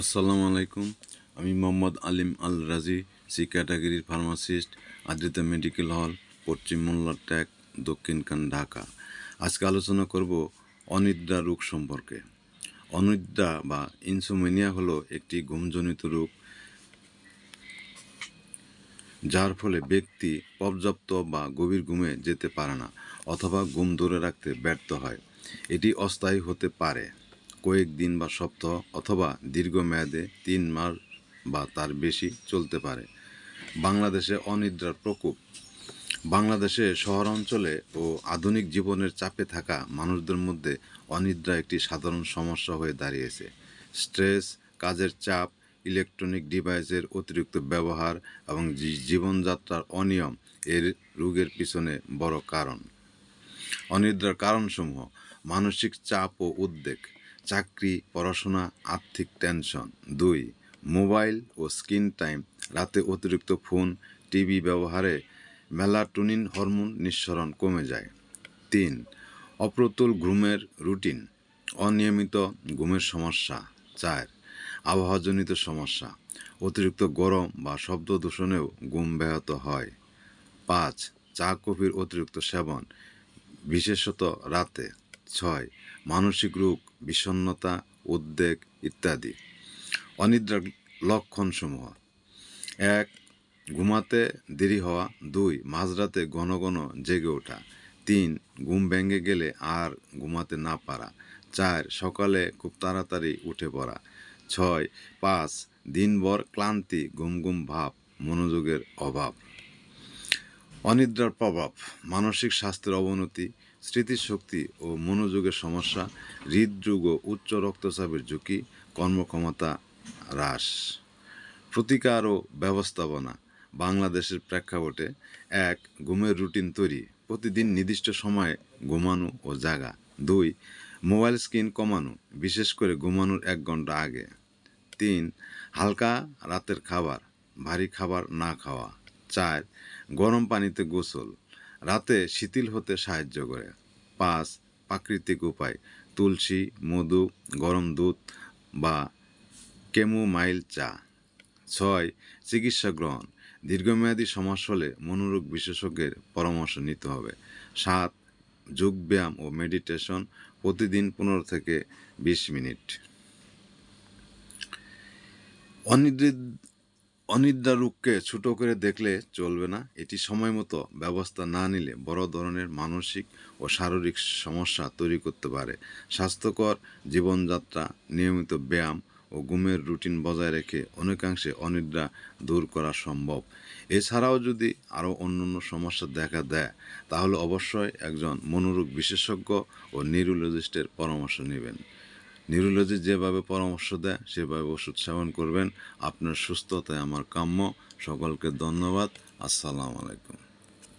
আসসালামু আলাইকুম। আমি মোহাম্মদ আলিম আল রাজি সি ক্যাটাগরির ফার্মাসিস্ট, আদ্রিতা মেডিকেল হল, পশ্চিম মোল্লা ট্যাক দক্ষিণখান ঢাকা। আজকে আলোচনা করব অনিদ্রা রোগ সম্পর্কে। অনিদ্রা বা ইনসোমেনিয়া হলো একটি ঘুমজনিত রোগ, যার ফলে ব্যক্তি পর্যাপ্ত বা গভীর ঘুমে যেতে পারে না অথবা ঘুম ধরে রাখতে ব্যর্থ হয়। এটি অস্থায়ী হতে পারে। কয়েকদিন বা সপ্তাহ অথবা দীর্ঘমেয়াদে তিন মাস বা তার বেশি চলতে পারে। বাংলাদেশে অনিদ্রার প্রকোপ। বাংলাদেশে শহরাঞ্চলে ও আধুনিক জীবনের চাপে থাকা মানুষদের মধ্যে অনিদ্রা একটি সাধারণ সমস্যা হয়ে দাঁড়িয়েছে। স্ট্রেস, কাজের চাপ, ইলেকট্রনিক ডিভাইসের অতিরিক্ত ব্যবহার এবং জীবনযাত্রার অনিয়ম এর রোগের পিছনে বড় কারণ। অনিদ্রার কারণসমূহ, মানসিক চাপ ও উদ্বেগ। চাকরি, পড়াশোনা, আর্থিক টেনশন। দুই, মোবাইল ও স্ক্রিন টাইম। রাতে অতিরিক্ত ফোন, টিভি ব্যবহারে মেলাটোনিন হরমোন নিঃসরণ কমে যায়। তিন, অপ্রতুল ঘুমের রুটিন। অনিয়মিত ঘুমের সমস্যা। চার, আবহাওয়াজনিত সমস্যা। অতিরিক্ত গরম বা শব্দ দূষণেও ঘুম ব্যাহত হয়। পাঁচ, চা, কফির অতিরিক্ত সেবন, বিশেষত রাতে। ছয়, মানসিক রোগ বিষণ্ণতা, উদ্বেগ ইত্যাদি। অনিদ্রার লক্ষণসমূহ। এক, ঘুমাতে দেরি হওয়া। দুই, মাঝরাতে ঘন ঘন জেগে ওঠা। তিন, ঘুম ভেঙে গেলে আর ঘুমাতে না পারা। চার, সকালে খুব তাড়াতাড়ি উঠে পড়া। ছয়, পাঁচ, দিনভর ক্লান্তি ঘুম ঘুম ভাব, মনোযোগের অভাব। অনিদ্রার প্রভাব, মানসিক স্বাস্থ্যের অবনতি, স্মৃতিশক্তি ও মনোযোগের সমস্যা, হৃদরোগ ও উচ্চ রক্তচাপের ঝুঁকি, কর্মক্ষমতা হ্রাস। প্রতিকার ও ব্যবস্থাপনা, বাংলাদেশের প্রেক্ষাপটে এক ঘুমের রুটিন তৈরি, প্রতিদিন নির্দিষ্ট সময়ে ঘুমানো ও জাগা। দুই, মোবাইল স্ক্রিন কমানো, বিশেষ করে ঘুমানোর এক ঘণ্টা আগে। তিন, হালকা রাতের খাবার, ভারী খাবার না খাওয়া। চার গরম পানিতে গোসল, রাতে শিথিল হতে সাহায্য করে। পাঁচ, প্রাকৃতিক উপায়, তুলসী, মধু, গরম দুধ বা কেমোমাইল চা। ছয়, চিকিৎসা গ্রহণ, দীর্ঘমেয়াদী সমস্যা হলে মনোরোগ বিশেষজ্ঞের পরামর্শ নিতে হবে। সাত, যোগব্যায়াম ও মেডিটেশন প্রতিদিন পনেরো থেকে বিশ মিনিট। অনিদ্রা অনিদ্রা রোগকে ছোট করে দেখলে চলবে না। এটি সময় মতো ব্যবস্থা না নিলে বড় ধরনের মানসিক ও শারীরিক সমস্যা তৈরি করতে পারে। স্বাস্থ্যকর জীবনযাত্রা, নিয়মিত ব্যায়াম ও ঘুমের রুটিন বজায় রেখে অনেকাংশে অনিদ্রা দূর করা সম্ভব। এছাড়াও যদি আরও অন্যান্য সমস্যা দেখা দেয়, তাহলে অবশ্যই একজন মনোরোগ বিশেষজ্ঞ ও নিউরোলজিস্টের পরামর্শ নেবেন। নিউরোলজি যেভাবে পরামর্শ দেয়, সেভাবে ওষুধ সেবন করবেন। আপনার সুস্থতায় আমার কাম্য। সকলকে ধন্যবাদ। আসসালামু আলাইকুম।